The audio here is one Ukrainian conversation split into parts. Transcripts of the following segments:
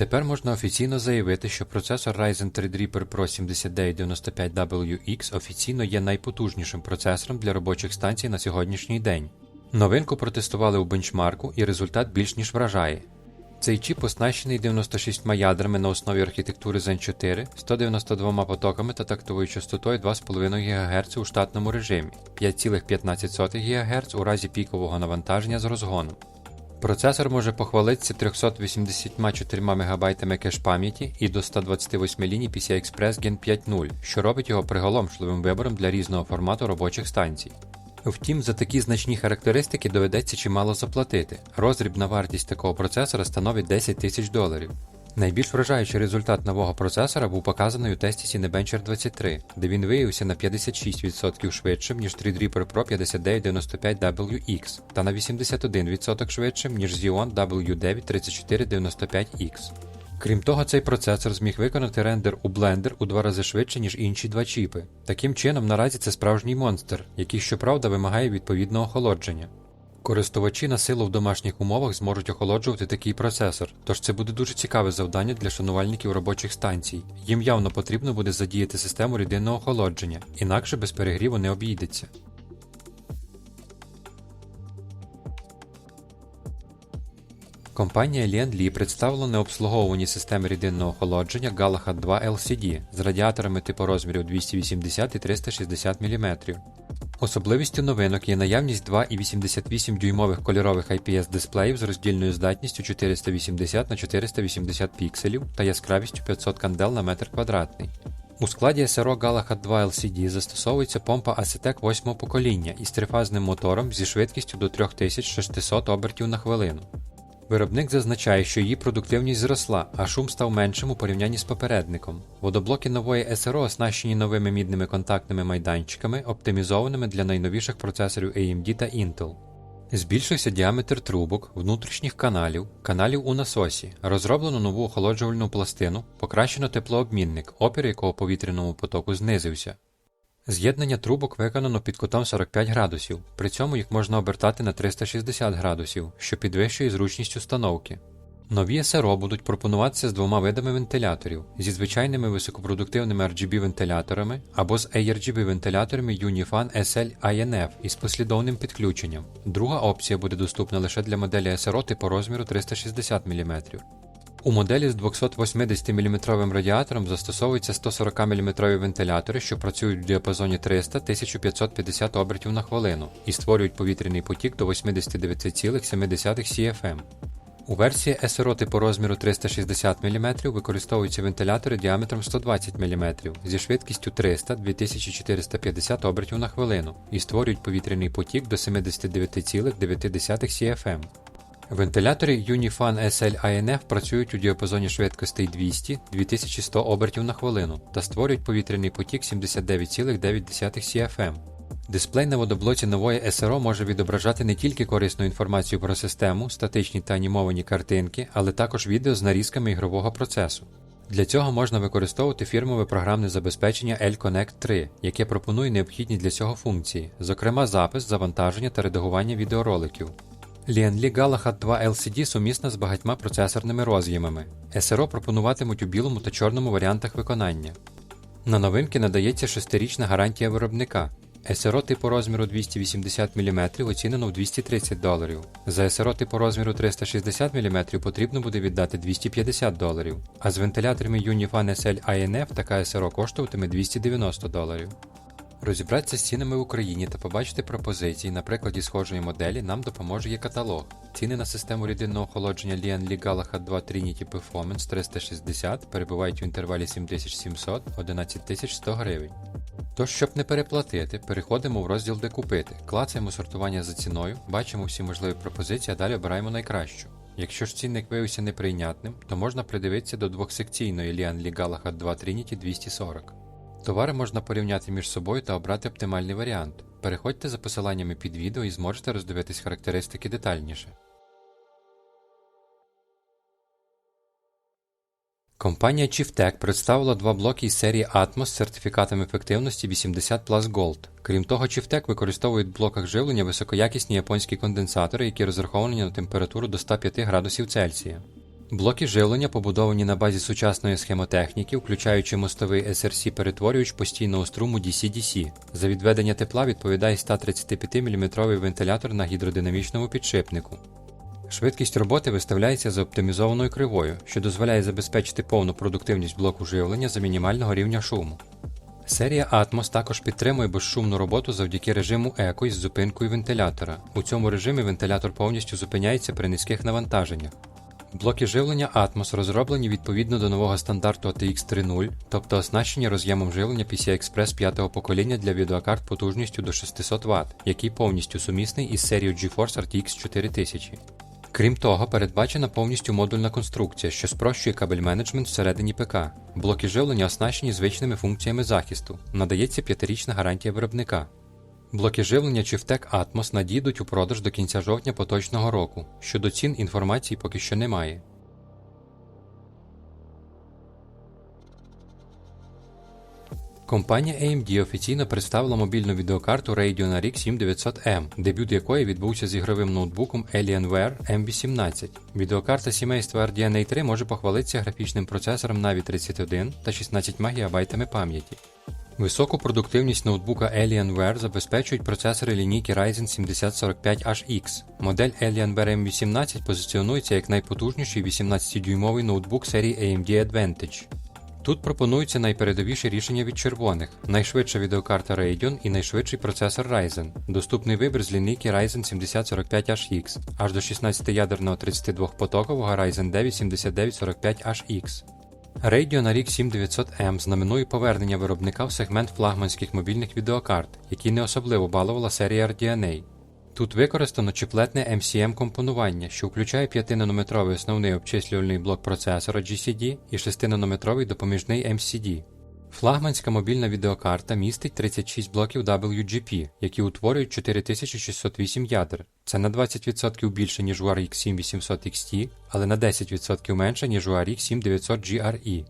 Тепер можна офіційно заявити, що процесор Ryzen 3 Reaper Pro 7995WX офіційно є найпотужнішим процесором для робочих станцій на сьогоднішній день. Новинку протестували у бенчмарку, і результат більш ніж вражає. Цей чіп оснащений 96 ядрами на основі архітектури Zen 4, 192 потоками та тактовою частотою 2,5 ГГц у штатному режимі, 5,15 ГГц у разі пікового навантаження з розгону. Процесор може похвалитися 384 МБ кеш пам'яті і до 128 ліній PCI Express Gen 5.0, що робить його приголомшливим вибором для різного формату робочих станцій. Втім, за такі значні характеристики доведеться чимало заплатити. Розрібна вартість такого процесора становить 10 тисяч доларів. Найбільш вражаючий результат нового процесора був показаний у тесті Cinebencher 23, де він виявився на 56% швидшим, ніж Threadripper Pro 5995WX та на 81% швидшим, ніж Xeon W9 3495X. Крім того, цей процесор зміг виконати рендер у Blender у два рази швидше, ніж інші два чіпи. Таким чином, наразі це справжній монстр, який, щоправда, вимагає відповідного охолодження. Користувачі на силу в домашніх умовах зможуть охолоджувати такий процесор, тож це буде дуже цікаве завдання для шанувальників робочих станцій. Їм явно потрібно буде задіяти систему рідинного охолодження, інакше без перегріву не обійдеться. Компанія Lian представила необслуговувані системи рідинного охолодження Galahad 2 LCD з радіаторами типу розмірів 280 і 360 мм. Особливістю новинок є наявність 2,88 дюймових кольорових IPS дисплеїв з роздільною здатністю 480 на 480 пікселів та яскравістю 500 кандел на метр квадратний. У складі SRO Galahad 2 LCD застосовується помпа Acetec 8 покоління із трифазним мотором зі швидкістю до 3600 обертів на хвилину. Виробник зазначає, що її продуктивність зросла, а шум став меншим у порівнянні з попередником. Водоблоки нової СРО оснащені новими мідними контактними майданчиками, оптимізованими для найновіших процесорів AMD та Intel. Збільшився діаметр трубок, внутрішніх каналів, каналів у насосі, розроблено нову охолоджувальну пластину, покращено теплообмінник, опір якого повітряному потоку знизився. З'єднання трубок виконано під кутом 45 градусів, при цьому їх можна обертати на 360 градусів, що підвищує зручність установки. Нові СРО будуть пропонуватися з двома видами вентиляторів зі звичайними високопродуктивними RGB вентиляторами або з ARGB вентиляторами Unifan SL INF із послідовним підключенням. Друга опція буде доступна лише для моделі СРО типу розміру 360 мм. У моделі з 280-мм радіатором застосовуються 140 мм вентилятори, що працюють в діапазоні 300-1550 обертів на хвилину і створюють повітряний потік до 89,7 CFM. У версії SRO типу розміру 360 мм використовуються вентилятори діаметром 120 мм зі швидкістю 300-2450 обертів на хвилину і створюють повітряний потік до 79,9 CFM. Вентилятори Unifan SL INF працюють у діапазоні швидкостей 200-2100 обертів на хвилину та створюють повітряний потік 79,9 CFM. Дисплей на водоблоці нової SRO може відображати не тільки корисну інформацію про систему, статичні та анімовані картинки, але також відео з нарізками ігрового процесу. Для цього можна використовувати фірмове програмне забезпечення L-Connect 3, яке пропонує необхідні для цього функції, зокрема запис, завантаження та редагування відеороликів. Lianli Galahad 2 LCD сумісна з багатьма процесорними роз'ємами. SRO пропонуватимуть у білому та чорному варіантах виконання. На новинки надається 6-річна гарантія виробника. SRO типу розміру 280 мм оцінено в 230 доларів. За SRO типу розміру 360 мм потрібно буде віддати 250 доларів, а з вентиляторами Unifan SL INF така SRO коштуватиме 290 доларів. Розібратися з цінами в Україні та побачити пропозиції на прикладі схожої моделі нам допоможе є каталог. Ціни на систему рідинного охолодження Lian Galahad 2 Trinity Performance 360 перебувають в інтервалі 7700 11100 гривень. Тож, щоб не переплатити, переходимо в розділ Де купити, клацаємо сортування за ціною, бачимо всі можливі пропозиції, а далі обираємо найкращу. Якщо ж цінник виявився неприйнятним, то можна придивитися до двохсекційної Lian Galahad 2 Trinity 240. Товари можна порівняти між собою та обрати оптимальний варіант. Переходьте за посиланнями під відео і зможете роздивитись характеристики детальніше. Компанія Chieftec представила два блоки із серії Atmos з сертифікатом ефективності 80 Plus Gold. Крім того, Chieftec використовують в блоках живлення високоякісні японські конденсатори, які розраховані на температуру до 105 градусів Цельсія. Блоки живлення побудовані на базі сучасної схемотехніки, включаючи мостовий SRC перетворювач постійного струму DC-DC. За відведення тепла відповідає 135 мм вентилятор на гідродинамічному підшипнику. Швидкість роботи виставляється за оптимізованою кривою, що дозволяє забезпечити повну продуктивність блоку живлення за мінімального рівня шуму. Серія Atmos також підтримує безшумну роботу завдяки режиму Eco із зупинкою вентилятора. У цьому режимі вентилятор повністю зупиняється при низьких навантаженнях. Блоки живлення Atmos розроблені відповідно до нового стандарту ATX 3.0, тобто оснащені роз'ємом живлення PCI-Express 5 покоління для відеокарт потужністю до 600 Вт, який повністю сумісний із серією GeForce RTX 4000. Крім того, передбачена повністю модульна конструкція, що спрощує кабель менеджмент всередині ПК. Блоки живлення оснащені звичними функціями захисту, надається п'ятирічна гарантія виробника. Блоки живлення Chieftec Atmos надійдуть у продаж до кінця жовтня поточного року. Щодо цін інформації поки що немає. Компанія AMD офіційно представила мобільну відеокарту Radeon RX 7900M, дебют якої відбувся з ігровим ноутбуком Alienware M18. Відеокарта сімейства RDNA 3 може похвалитися графічним процесором Navi 31 та 16 ГБ пам'яті. Високу продуктивність ноутбука Alienware забезпечують процесори лінійки Ryzen 7045HX. Модель Alienware M18 позиціонується як найпотужніший 18-дюймовий ноутбук серії AMD Advantage. Тут пропонуються найпередовіші рішення від червоних, найшвидша відеокарта Radeon і найшвидший процесор Ryzen, доступний вибір з лінійки Ryzen 7045HX, аж до 16-ядерного 32-потокового Ryzen 9 7945HX. Radeon рік 7900M знаменує повернення виробника в сегмент флагманських мобільних відеокарт, які не особливо балувала серія RDNA. Тут використано чіплетне MCM компонування, що включає 5-нанометровий основний обчислювальний блок процесора GCD і 6-нанометровий допоміжний MCD. Флагманська мобільна відеокарта містить 36 блоків WGP, які утворюють 4608 ядер. Це на 20% більше, ніж у RX 7800 XT, але на 10% менше, ніж у RX 7900 GRE.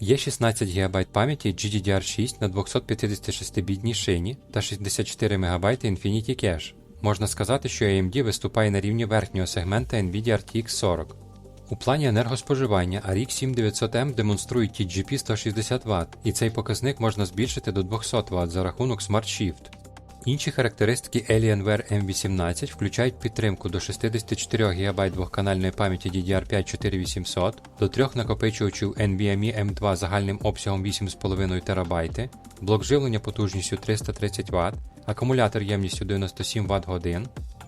Є 16 ГБ пам'яті GDDR6 на 256-бітній шині та 64 МБ Infinity Cache. Можна сказати, що AMD виступає на рівні верхнього сегмента Nvidia RTX 40. У плані енергоспоживання RX 7900M демонструє TGP 160 Вт, і цей показник можна збільшити до 200 Вт за рахунок Smart Shift. Інші характеристики Alienware M18 включають підтримку до 64 ГБ двохканальної пам'яті DDR5 4800, до трьох накопичувачів NVMe M2 загальним обсягом 8,5 ТБ, блок живлення потужністю 330 Вт, акумулятор ємністю 97 Вт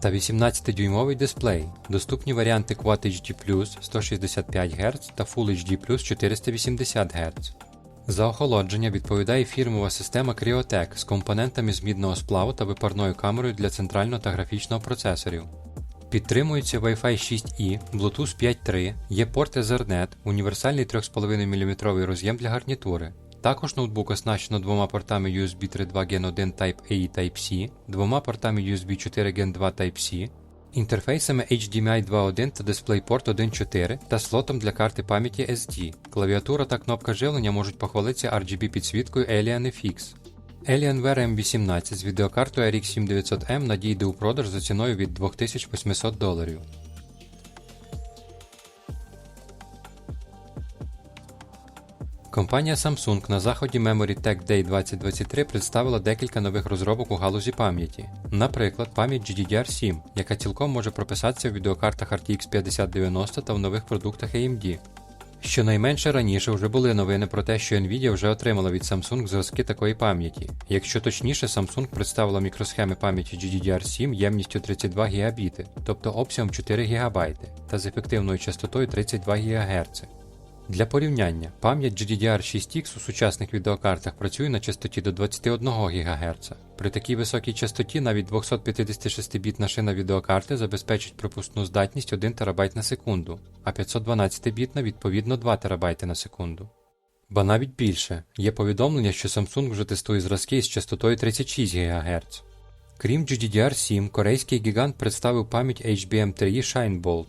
та 18-дюймовий дисплей. Доступні варіанти Quad HD 165 Гц та Full HD 480 Гц. За охолодження відповідає фірмова система Cryotec з компонентами з мідного сплаву та випарною камерою для центрального та графічного процесорів. Підтримується Wi-Fi 6E, Bluetooth 5.3, є порт Ethernet, універсальний 3,5 мм роз'єм для гарнітури. Також ноутбук оснащено двома портами USB 3.2 Gen 1 Type A і Type-C, двома портами USB 4 Gen 2 Type-C, інтерфейсами HDMI 2.1 та DisplayPort 1.4 та слотом для карти пам'яті SD. Клавіатура та кнопка живлення можуть похвалитися RGB підсвіткою Alien FX. Alienware M18 з відеокартою RX 7900M надійде у продаж за ціною від 2800 доларів. Компанія Samsung на заході Memory Tech Day 2023 представила декілька нових розробок у галузі пам'яті. Наприклад, пам'ять GDDR7, яка цілком може прописатися в відеокартах RTX 5090 та в нових продуктах AMD. Щонайменше раніше вже були новини про те, що Nvidia вже отримала від Samsung зразки такої пам'яті. Якщо точніше, Samsung представила мікросхеми пам'яті GDDR7 ємністю 32 ГБ, тобто обсягом 4 ГБ, та з ефективною частотою 32 ГГц. Для порівняння, пам'ять GDDR6X у сучасних відеокартах працює на частоті до 21 ГГц. При такій високій частоті навіть 256-бітна шина відеокарти забезпечить пропускну здатність 1 ТБ на секунду, а 512-бітна відповідно 2 ТБ на секунду. Ба навіть більше, є повідомлення, що Samsung вже тестує зразки з частотою 36 ГГц. Крім GDDR7, корейський гігант представив пам'ять HBM3 ShineBolt.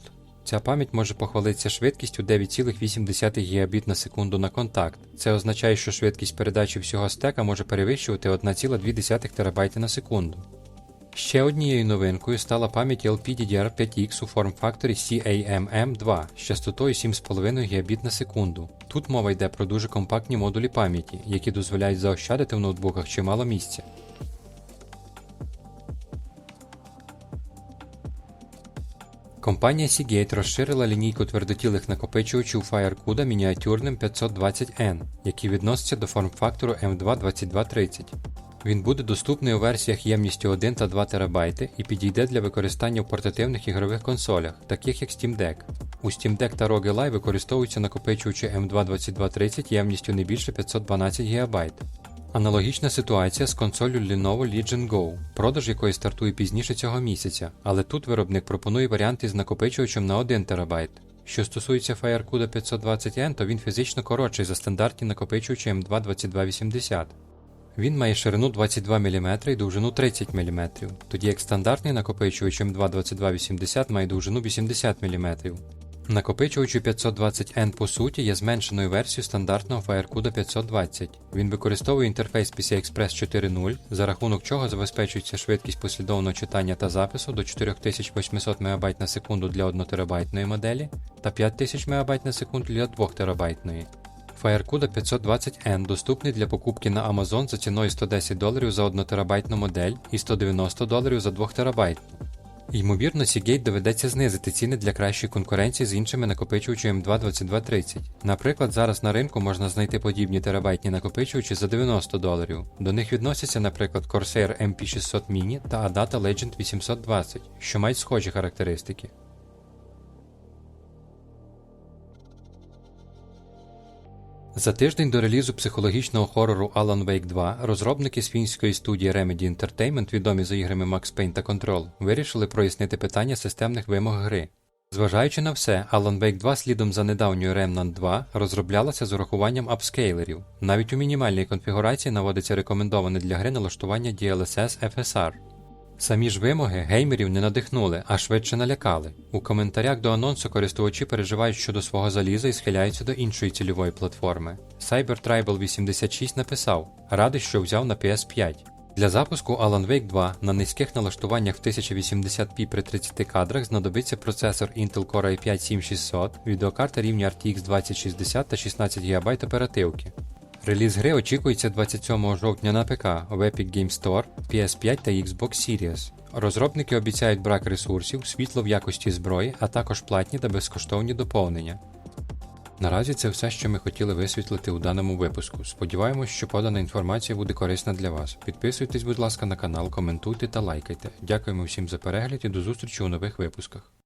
Ця пам'ять може похвалитися швидкістю 9,8 ГБ на секунду на контакт. Це означає, що швидкість передачі всього стека може перевищувати 1,2 ТБ на секунду. Ще однією новинкою стала пам'ять LPDDR5X у форм-факторі CAMM2 з частотою 7,5 Гбіт на секунду. Тут мова йде про дуже компактні модулі пам'яті, які дозволяють заощадити в ноутбуках чимало місця. Компанія Seagate розширила лінійку твердотілих накопичувачів FireCuda мініатюрним 520N, який відноситься до форм-фактору M22230. Він буде доступний у версіях ємністю 1 та 2 ТБ і підійде для використання в портативних ігрових консолях, таких як Steam Deck. У Steam Deck та ROG Ally використовуються накопичувачі M22230 ємністю не більше 512 ГБ. Аналогічна ситуація з консолью Lenovo Legion Go, продаж якої стартує пізніше цього місяця, але тут виробник пропонує варіанти з накопичувачем на 1 ТБ. Що стосується FireCuda 520N, то він фізично коротший за стандартні накопичувачі M22280. Він має ширину 22 мм і довжину 30 мм, тоді як стандартний накопичувач M22280 має довжину 80 мм. Накопичувач у 520N по суті є зменшеною версією стандартного FireCuda 520. Він використовує інтерфейс PCI-Express 4.0, за рахунок чого забезпечується швидкість послідовного читання та запису до 4800 МБ на секунду для 1 ТБ моделі та 5000 МБ на секунду для 2 ТБ. FireCuda 520N доступний для покупки на Amazon за ціною 110 доларів за 1 ТБ модель і 190 доларів за 2 ТБ. Ймовірно, Seagate доведеться знизити ціни для кращої конкуренції з іншими накопичувачами M22230. Наприклад, зараз на ринку можна знайти подібні терабайтні накопичувачі за 90 доларів. До них відносяться, наприклад, Corsair MP600 Mini та Adata Legend 820, що мають схожі характеристики. За тиждень до релізу психологічного хорору Alan Wake 2 розробники з фінської студії Remedy Entertainment, відомі за іграми Max Payne та Control, вирішили прояснити питання системних вимог гри. Зважаючи на все, Alan Wake 2 слідом за недавньою Remnant 2 розроблялася з урахуванням апскейлерів. Навіть у мінімальній конфігурації наводиться рекомендоване для гри налаштування DLSS FSR. Самі ж вимоги геймерів не надихнули, а швидше налякали. У коментарях до анонсу користувачі переживають щодо свого заліза і схиляються до іншої цільової платформи. CyberTribal 86 написав: радий, що взяв на PS5. Для запуску Alan Wake 2 на низьких налаштуваннях в 1080p при 30 кадрах знадобиться процесор Intel Core i5 7600, відеокарта рівня RTX 2060 та 16 ГБ оперативки. Реліз гри очікується 27 жовтня на ПК в Epic Game Store, PS5 та Xbox Series. Розробники обіцяють брак ресурсів, світло в якості зброї, а також платні та безкоштовні доповнення. Наразі це все, що ми хотіли висвітлити у даному випуску. Сподіваємось, що подана інформація буде корисна для вас. Підписуйтесь, будь ласка, на канал, коментуйте та лайкайте. Дякуємо всім за перегляд і до зустрічі у нових випусках.